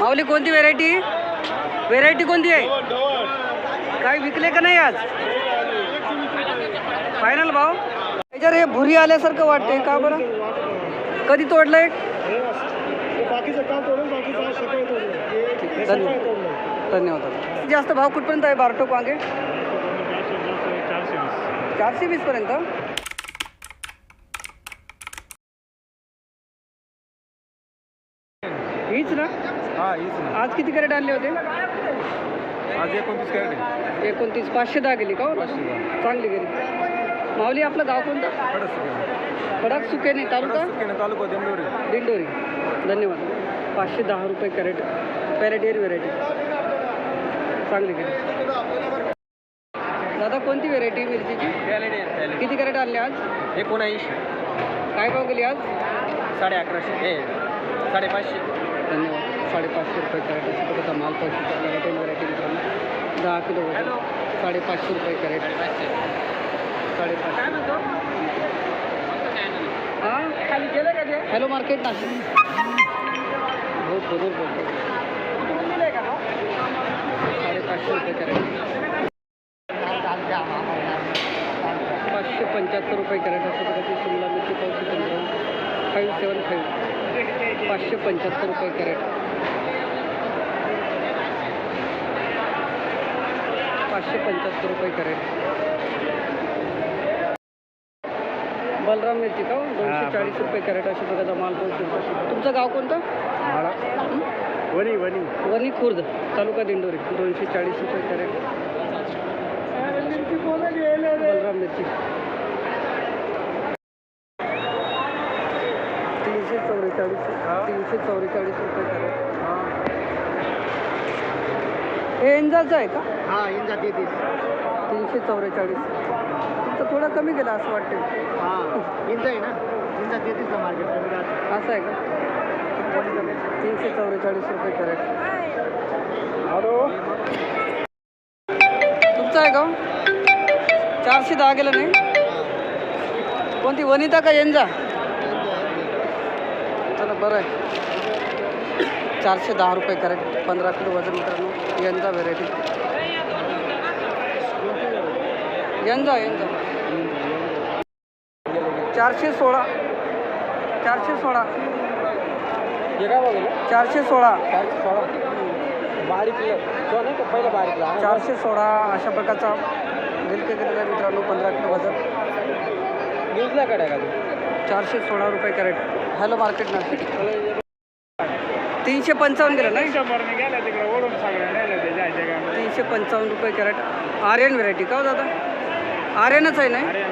माऊली कोणती variety variety कोणती आहे? काय विकले का नाही आज? फायनल भाव त्याच्यावर हे भुरी आल्यासारखं वाटते का बरं? कधी तोडलंय? तोडलं आहे, धन्यवाद. धन्यवाद जास्त भाव कुठपर्यंत आहे बारटोक वांगे? चारशे वीस चारशे वीस पर्यंत हीच ना हा हीच ना आज किती कॅरेट आणले होते? आज एकोणतीस कॅरेट आहे. एकोणतीस पाचशे दहा गेली का हो? चांगली गेली. माऊली आपलं गाव कोणतं? खडक सुकेने तालुका? तालुका देमडोरी दिंडोरी. धन्यवाद. पाचशे दहा रुपये कॅरेट. पॅरेटियर व्हेरायटी चांगली गेली. दादा कोणती व्हेरायटी मिरचीची? किती कॅरेट आणले आज? एकोणाऐंशी. काय भाव गेली आज? साडे अकराशे. हे साडेपाचशे. धन्यवाद. साडेपाचशे रुपये कॅरेट अशा प्रकारचा माल पाचशे कॅरेट व्हरायटी मित्रांनो दहा किलो वजन. साडेपाचशे रुपये कॅरेट. साडेपाचशे. हां? Hello market Nashik. हो बरोबर बोलतो साडेपाचशे रुपये कॅरेट. पाचशे पंच्याहत्तर रुपये कॅरेट अशा प्रकारची शिमला मिरची पाचशे पंचावन्न फाईव्ह सेवन फाईव्ह. पाचशे पंच्याहत्तर रुपये कॅरेट. पाचशे पंच्याहत्तर रुपये कॅरेट बलराम मिरची का? दोनशे चाळीस रुपये कॅरेट अशा प्रकारचा माल पोहोचू तुमचं गाव कोणतं? वणी वणी. वणी खुर्द तालुका दिंडोरी. दोनशे चाळीस रुपये कॅरेट. बलराम मिरची. तीनशे चौवेचाळीस तीनशे चौवेचाळीस रुपये कॅरेट. हे एंजाचं आहे का? हा इंजा तेहतीस तीनशे चौवेचाळीस. तुमचं थोडं कमी गेलं असं वाटतं हा इंजा आहे ना? इंजा तेहतीसला मार्केट असं आहे का? तीनशे चौवेचाळीस रुपये कॅरेट. हॅलो तुमचं आहे का? हो? चारशे दहा गेलं नाही? कोणती वनिता का एंजा चला बरं आहे. चारशे दहा रुपये कॅरेट पंधरा किलो वजन मित्रांनो यंजा व्हेरायटी यंजा यंजा चारशे सोळा चारशे सोळा. चारशे सोळा. चारशे सोळा. बारीक पहिला चारशे सोळा अशा प्रकारचा गिलके गेलेला आहे मित्रांनो पंधरा किलो वजन. न्यूजला काढाय का चारशे सोळा रुपये कॅरेट. हॅलो मार्केट नाशिक तीनशे पंचावन्न गेलं नाही शंभरने गेला तिकडे ओढून सगळं नेलं ते जायच्या का तीनशे पंचावन्न रुपये कॅरेट. आर्यन व्हेरायटी का हो दादा? आर्यनच आहे नाही अरे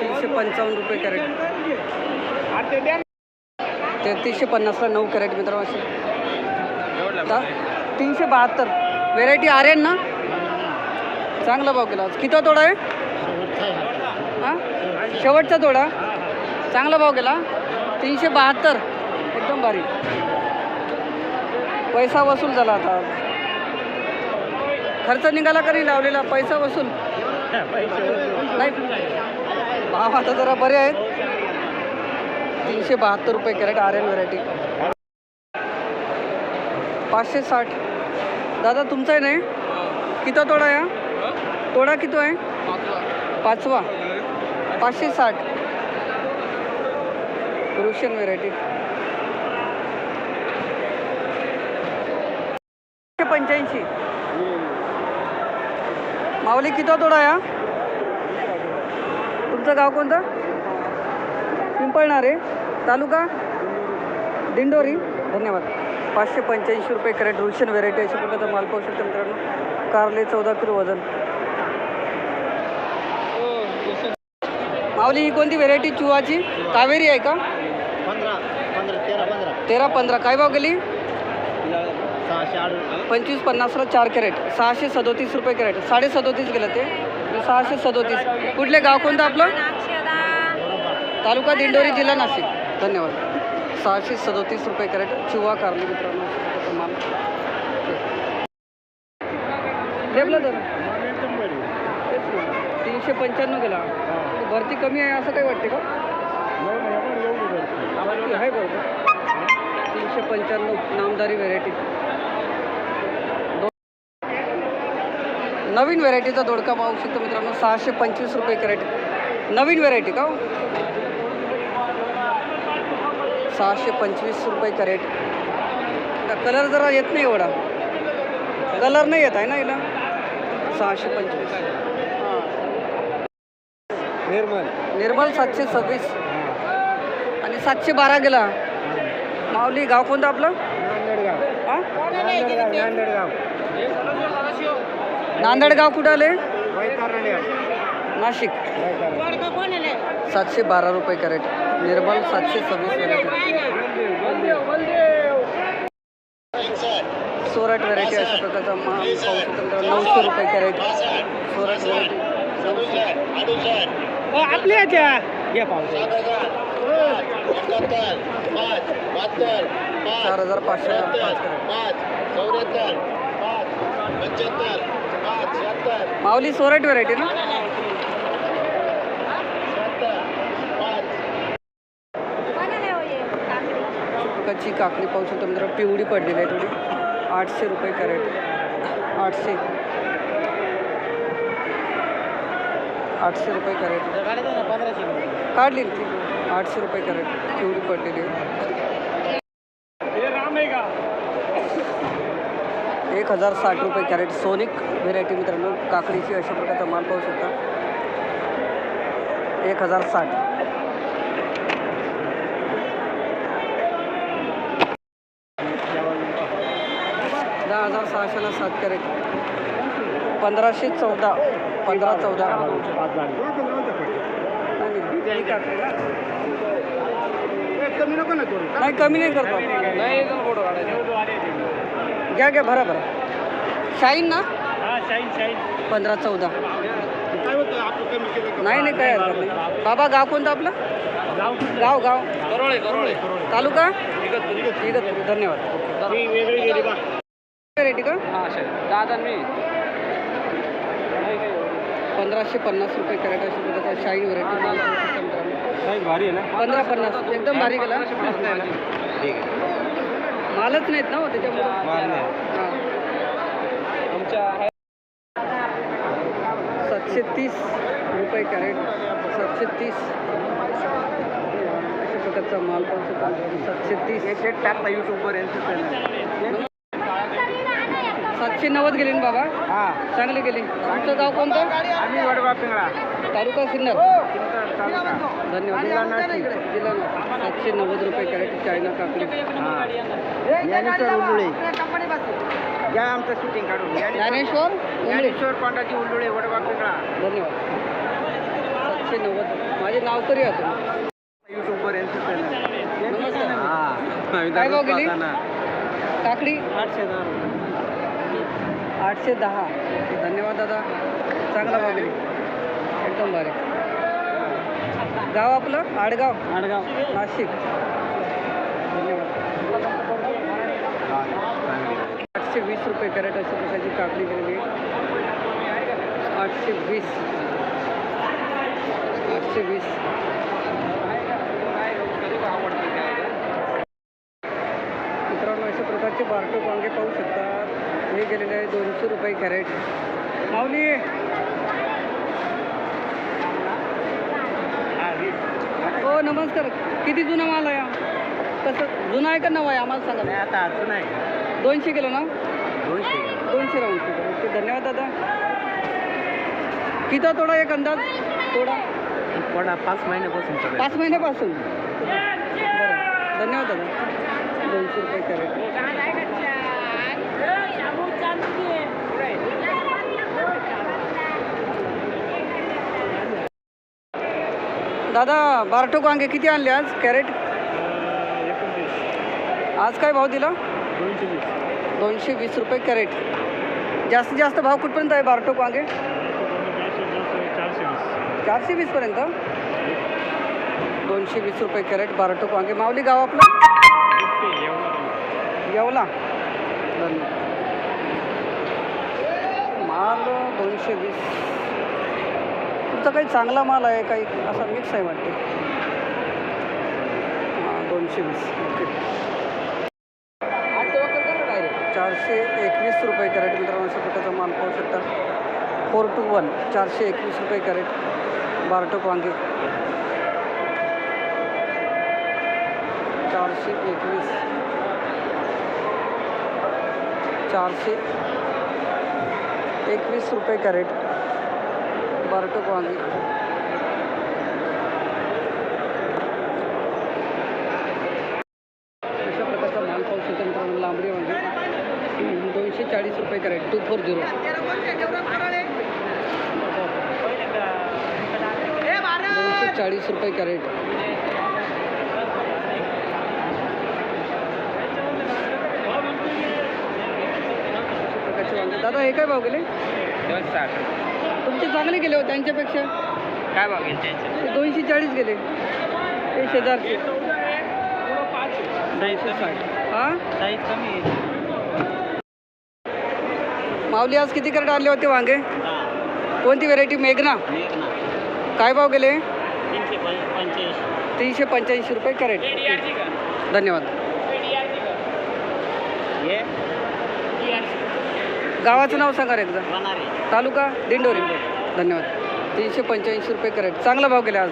तीनशे पंचावन्न रुपये कॅरेट. ते द्या. तेहतीसशे पन्नासला नऊ कॅरेट मित्रांनो असे. दा- तीनशे बहात्तर. व्हेरायटी आर्यन ना? चांगला भाव केला आज. किती तोडा आहे? हां? शेवटचा तोडा. चांगला भाव गेला तीनशे बहात्तर. एकदम भारी. पैसा वसूल झाला आता. खर्च निघाला करी लावलेला पैसा वसूल. नाही भाव आता जरा बरे आहेत. तीनशे बहात्तर रुपये कॅरेट आर्यन व्हरायटी. पाचशे साठ. दादा तुमचाही नाही किती तोडा या तोडा किती आहे? पाचवा. पाचशे साठ. रुशन व्हेरायटी पंच्याऐंशी माऊली किती तोडा या? तुमचं गाव कोणतं? पिंपळणारे तालुका? दिंडोरी. धन्यवाद. पाचशे पंच्याऐंशी रुपये कॅरेट रुशियन व्हेरायटी अशा प्रकारचा माल पाहू शकतो मित्रांनो. कारले चौदा किलो वजन. माऊली ही कोणती व्हेरायटी चुवाची? कावेरी आहे का? तेरा पंधरा. काय भाव गेली? पंचवीस पन्नासला चार कॅरेट. सहाशे सदोतीस रुपये कॅरेट. साडे सदोतीस गेलं ते. सहाशे सदोतीस. कुठले गाव कोणतं आपलं? तालुका दिंडोरी जिल्हा नाशिक. धन्यवाद. सहाशे सदोतीस रुपये कॅरेट. चिवा कारली मित्रांनो. डेवलं तर. तीनशे पंच्याण्णव गेला. भरती कमी आहे असं काही वाटते का? आहे बरोबर तीनशे पंच्याण्णव. नामदारी व्हेरायटी नवीन व्हेरायटीचा दोडका पाहू शकतो मित्रांनो सहाशे पंचवीस रुपये कॅरेट. नवीन व्हेरायटी का हो? सहाशे पंचवीस रुपये कॅरेट. कलर जरा येत नाही एवढा. कलर नाही येत आहे ना हिला? सहाशे पंचवीस. हां निर्मल. निर्मल सातशे सव्वीस. आणि सातशे बारा गेला. माऊली गाव कोणतं आपलं? नांदेडगाव. हां? नांदेडगाव. नांदेडगाव कुठं आले नाशिक. सातशे बारा रुपये कॅरेट. निर्मल सातशे सव्वीस व्हेरायटी सोरट व्हेरायटी अशा प्रकारचा माल पाहू. नऊशे रुपये कॅरेट. सोरट व्हेरायटी आपल्या घे पाहू चार हजार पाचशे पाच कॅरेट. माऊली सोरट व्हेरायटी ना? कच्ची काकडी पाहू शकतो मित्रांनो. पिवळी पडलेली आहे थोडी. आठशे रुपये कॅरेट. आठशे. आठशे रुपये कॅरेट. काढली ती. आठशे रुपये कॅरेट. पिवळी पडलेली आहे. एक हजार साठ रुपये कॅरेट सोनिक व्हेरायटी मित्रांनो काकडीची अशा प्रकारचा माल पाहू शकता. एक हजार साठ. दहा हजार सहाशेला सात कॅरेट. पंधराशे चौदा. पंधरा चौदा. नाही, कमी नको ना करू. नाही कमी नाही करतो घ्या घ्या भरा भरा. शाईन ना? हा शाईन शाईन पंधरा चौदा. काय होतं आपण कमी केलं नाही नाही काय हरकत नाही. बाबा गाव कोणतं आपलं? गाव गाव तालुका? इगतपुरी. धन्यवाद. मी वेगळी गेली बा. रेटी का? दादा मी. पंधराशे पन्नास रुपये कॅरेट अशा शाईन व्हरायटी माल. शाईन भारी आहे ना? पंधरा पन्नास. एकदम भारी गेला ठीक आहे. मालच नाहीत ना हो त्याच्यामुळे? माल हां आमच्या सातशे तीस रुपये कॅरेट. सातशे तीस. अशा प्रकारचा माल पाहू शकता सातशे तीस. एक एक टाकता युट्यूबवर यांचं सातशे नव्वद गेली ना बाबा. हा. चांगली गेली. तुमचं गाव कोणतं? आम्ही वडवा पिंगळा. तालुका सिन्नर. तालुका धन्यवाद. जिल्हा. सातशे नव्वद रुपये कॅरेट चायना काकडी. ज्ञानेश्वर उल्लुळे घ्या आमचं शूटिंग काढून. ज्ञानेश्वर ज्ञानेश्वर पांडाची उल्लुळे वडवा पिंगळा. धन्यवाद. सातशे नव्वद. माझे नाव तरी आहे तुम्ही. युट्यूबवर हा. काय भाव गेली? काकडी? आठशे दहा आठशे दहा. धन्यवाद दादा. चांगला भाव गेली. एकदम भारी. गाव आपलं? आडगाव. आडगाव. नाशिक धन्यवाद आठशे वीस रुपये कॅरेट अशा प्रकारची काकडी गेलेली आहे. आठशे वीस. आठशे वीस. मित्रांनो अशा प्रकारचे बारटो वांगे पाहू शकता. हे गेलेले आहे दोनशे रुपये कॅरेट. माऊली! हो नमस्कार. किती जुना माल आहे? कसं जुना आहे का नवा आहे? आम्हाला सांगा. नाही आता अजून आहे. दोनशे किलो ना? दोनशे दोनशे राऊंड ओके धन्यवाद दादा. किती तोडा एक अंदाज? तोडा? पण पाच महिन्यापासून. पाच महिन्यापासून? बरं. धन्यवाद दादा. दोनशे रुपये कॅरेट. दादा बारटोक वांगे किती आणले आज? कॅरेट? आज काय भाव दिला? दोनशे वीस रुपये कॅरेट. जास्तीत जास्त भाव कुठपर्यंत आहे बारटोक वांगे? चारशे वीस चारशे वीसपर्यंत दोनशे वीस रुपये कॅरेट बारटोक वांगे. माऊली गाव आपलं? येवला. धन्यवाद. माल दोनशे वीस. तुमचा काही चांगला माल आहे काही असा मिक्स आहे वाटते? हां दोनशे वीस. ओके एकवीस रुपये कॅरेट मित्रांनो अशा प्रकारचा माल पाहू शकता. फोर टू वन चारशे एकवीस रुपये कॅरेट बारटोक वांगे. चारशे एकवीस. चारशे एकवीस रुपये कॅरेट बारटोक वांगे. लांबडी वांगे. दोनशे चाळीस रुपये कॅरेट टू फोर झिरो दोनशे चाळीस रुपये कॅरेट. वांगे. दादा हे काय भाव गेले? साठ तुमचे चांगले गेले हो त्यांच्यापेक्षा. काय भाव गेले त्यांचे? दोनशे चाळीस गेले. ते शेजारचे कमी हां? साईज कमी आहे. माऊली आज किती कॅरेट आणले होते वांगे? कोणती व्हेरायटी मेघना? काय भाव गेले? तीनशे पंच्याऐंशी. रुपये कॅरेट. धन्यवाद. गावाचं नाव सांगा रे एकदा. तालुका दिंडोरी. धन्यवाद. तीनशे पंच्याऐंशी रुपये कॅरेट. चांगला भाव गेला आज.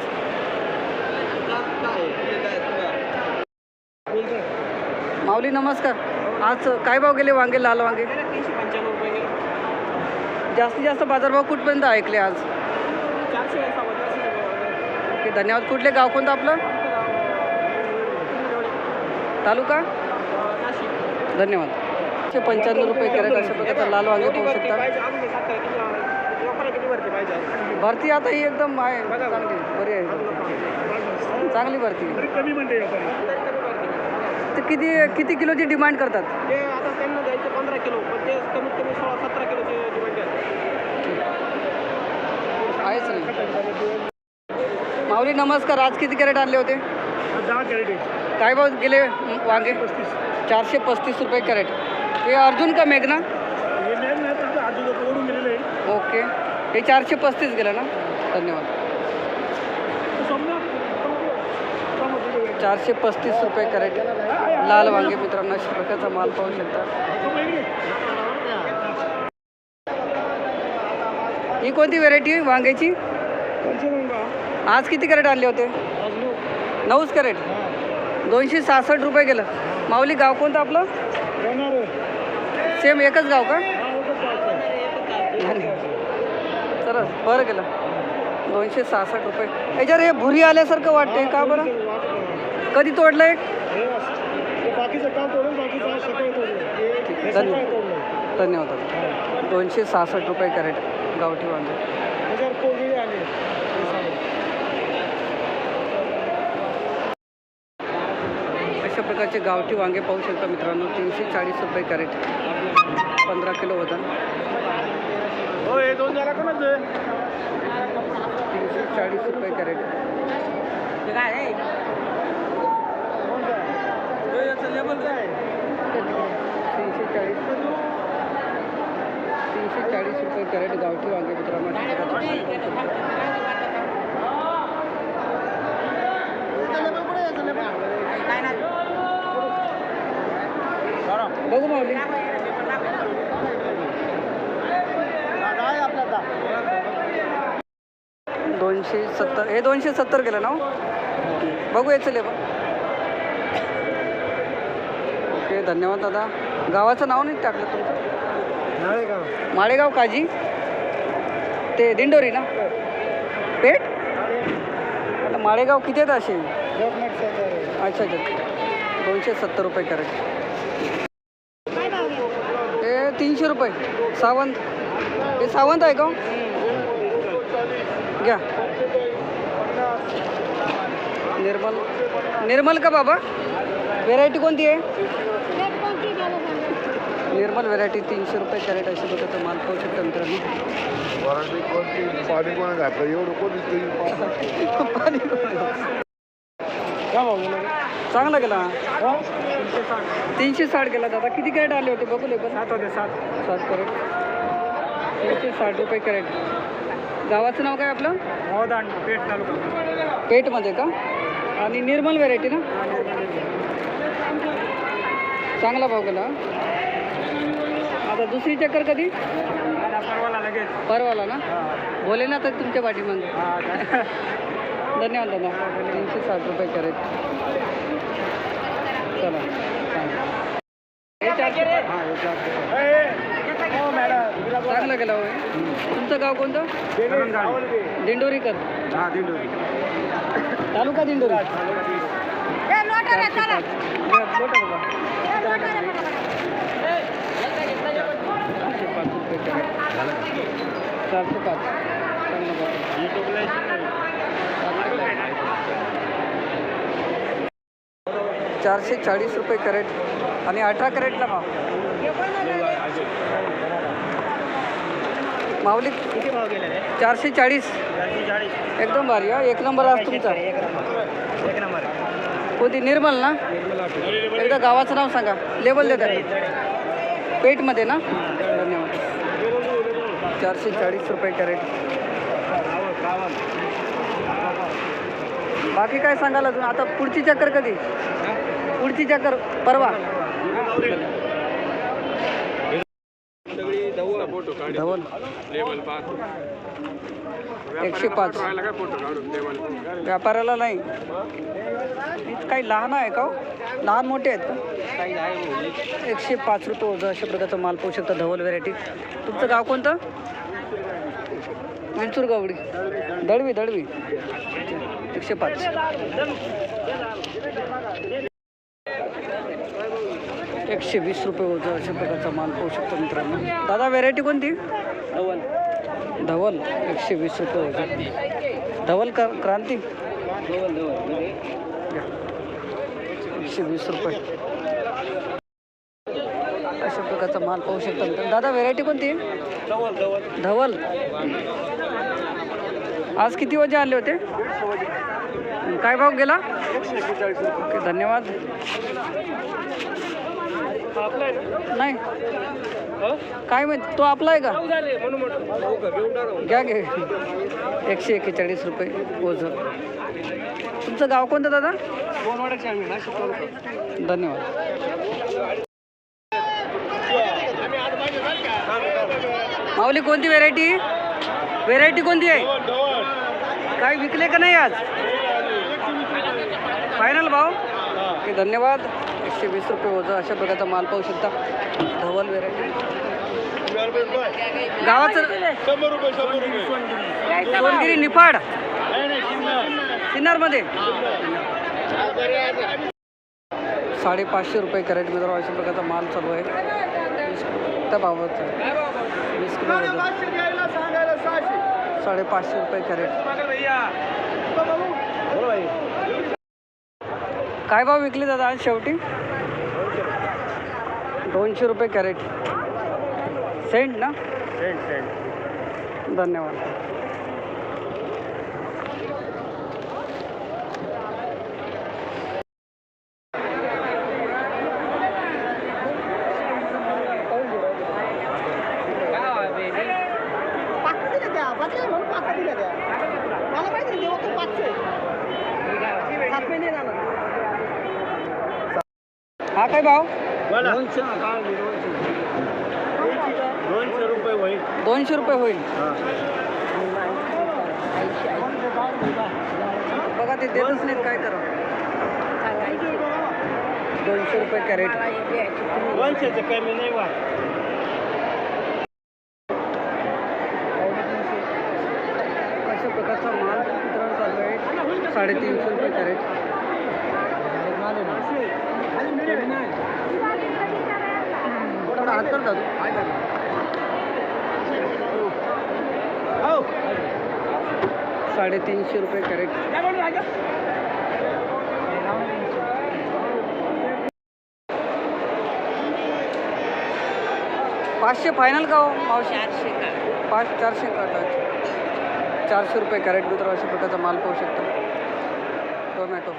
माऊली नमस्कार. आज काय भाव गेले वांगे लाल वांगे तीनशे पंच्याण्णव रुपये गेलो जास्तीत जास्त बाजारभाव कुठपर्यंत ऐकले आज? ओके धन्यवाद. कुठले गाव कोणतं आपलं? तालुका? धन्यवाद. एकशे पंच्याण्णव रुपये कॅरेट अशा प्रकारचा लाल वांगे पाहू शकता. भरती आता ही एकदम आहे. चांगली बरी आहे. चांगली भरती. कमी म्हणते ते किती किती किलोची डिमांड करतात? ते आता त्यांना द्यायचे पंधरा किलो पण ते कमीत कमी सोळा सतरा किलोचे डिमांड आहे. आहेच नाही माऊली नमस्कार. आज किती कॅरेट आणले होते? दहा कॅरेट आहे काय भाव गेले वांगे? पस्तीस. चारशे पस्तीस रुपये कॅरेट. हे अर्जुन का मेघना? हे मॅन नाही तुमचं आजू ओढून गेलेलं आहे ओके. हे चारशे पस्तीस गेलं ना? धन्यवाद. चारशे पस्तीस रुपये कॅरेट. लाल वांगे मित्रांनो अशा प्रकारचा माल पाहू शकता. ही कोणती व्हेरायटी आहे वांग्याची? आज किती कॅरेट आणले होते? नऊच कॅरेट. दोनशे सहासष्ट रुपये गेलं. माऊली गाव कोणतं आपलं? सेम एकच गाव का? धन्यवाद बरं गेलं. दोनशे सहासष्ट रुपये. याच्यावर हे भुरी आल्यासारखं वाटते का बरं? कधी तोडलं एक बाकीचं काम तोडून बाकीचं सकाळी ठीक आहे, तोडलं धन्यवाद. तोडलं धन्यवाद दादा. दोनशे सहासष्ट रुपये कॅरेट गावठी वांगे. त्याच्यावर कोळी आले. अशा प्रकारचे गावठी वांगे पाहू शकता मित्रांनो. तीनशे चाळीस रुपये कॅरेट. पंधरा किलो वजन. हो हे दोन झाला कोणाच? तीनशे चाळीस रुपये कॅरेट. तीनशे चाळीस तीनशे चाळीस रुपये कॅरेट गावठी वांगे मित्रांनो बघू माऊली दोनशे सत्तर हे दोनशे सत्तर केलं ना हो? बघू याचं लेबल ओके धन्यवाद दादा. गावाचं नाव नाही टाकलं तुमचं? माळेगाव. काजी? ते दिंडोरी ना? पेठ? आता माळेगाव किती आहेत असे? अच्छा अच्छा. दोनशे सत्तर रुपये कॅरेट. हे तीनशे रुपये. सावंत. हे सावंत आहे का? घ्या. निर्मल. निर्मल का बाबा? व्हेरायटी कोणती आहे? निर्मल व्हेरायटी तीनशे रुपये कॅरेट अशी बघा माल पाहू शकता मित्रांनो वराठी कोणती? पाणी कोणा घातलं? एवढं कोणी तरी पाणी चांगला गेला? तीनशे साठ गेला दादा. किती कॅरेट आले होते बघू लेबर सात होते सात. सात कॅरेट. तीनशे साठ रुपये कॅरेट. गावाचं नाव काय आपलं? मोदान पेठ तालुका. पेठमध्ये का? आणि निर्मल व्हेरायटी ना? चांगला भाव गेला. आता दुसरी चक्कर कधी? परवाला लगेच. परवाला ना? बोले ना तर तुमच्या पाठीमागे. धन्यवाद दादा तीनशे साठ रुपये करेल. चला हे हो चांगलं गेला होय तुमचं गाव कोणतं? दिंडोरीकर. हा दिंडोरी. तालुका दिंडोरी पाच. घ्या, लोटा बघा. चारशे पाच रुपये कॅरेट. चारशे पाच. चारशे चाळीस रुपये कॅरेट आणि अठरा कॅरेटला भाव माऊली किती भाव गेले चारशे चाळीस. एकदम भारी हा. एक नंबर आज तुमचा. एक नंबर कोणती? निर्मल ना? एकदा गावाचं नाव सांगा. लेबल देता पेटमध्ये ना? चारशे चाळीस रुपये कॅरेट. बाकी काय सांगाल अजून? आता पुढची चक्कर कधी? पुढची चक्कर परवा. धवल एकशे पाच. व्यापाराला नाही. काही लहान आहे का हो? लहान मोठे आहेत का? एकशे पाच रुपये ओझं अशा प्रकारचा माल पाहू शकता धवल व्हेरायटी तुमचं गाव कोणतं? विंचूर गावडी. दळवी दळवी एकशे पाच. एकशे वीस रुपये ओझं अशा प्रकारचा माल पाहू शकतो मित्रांनो. दादा व्हेरायटी कोणती? धवल. धवल एकशे वीस रुपये ओझं धवल क्रांती? एकशे वीस रुपये. अशा प्रकारचा माल पाहू शकता दादा व्हेरायटी कोणती? धवल. आज किती वाजे आले होते? काय भाव गेला? ओके धन्यवाद. नाही. काय माहीत तो आपला आहे का घ्या घे एकशे एक्केचाळीस रुपये ओझ. तुमचं गाव कोणतं दादा? धन्यवाद. माऊली कोणती व्हेरायटी? व्हेरायटी कोणती आहे? काय विकले का नाही आज? फायनल ओके धन्यवाद. एकशे वीस रुपये ओझं अशा प्रकारचा माल पाहू शकता. धवल व्हेरायटी गावाचं सोनगिरी निफाड. सिन्नरमध्ये. साडेपाचशे रुपये कॅरेट मित्र अशा प्रकारचा माल चालू आहे. त्या आहे. वीस किलो. साडेपाचशे रुपये कॅरेट. काय भाव विकले दादा आज शेवटी? दोनशे रुपये कॅरेट. सेंट ना? धन्यवाद. हा काय भाव? दोनशे रुपये. होईल. दोनशे रुपये होईल. बघा ते देतच नाहीत काय करा. दोनशे रुपये कॅरेट. दोनशेचं कमी नाही वा अशा प्रकारचा माल वितरण चालू आहे. साडेतीनशे रुपये कॅरेट. थोडा हात कर दादू साडेतीनशे रुपये कॅरेट. पाचशे फायनल का हो मावशी? पाच चारशे काटा चारशे रुपये कॅरेट मित्र अशा प्रकारचा माल पाहू शकता. टोमॅटो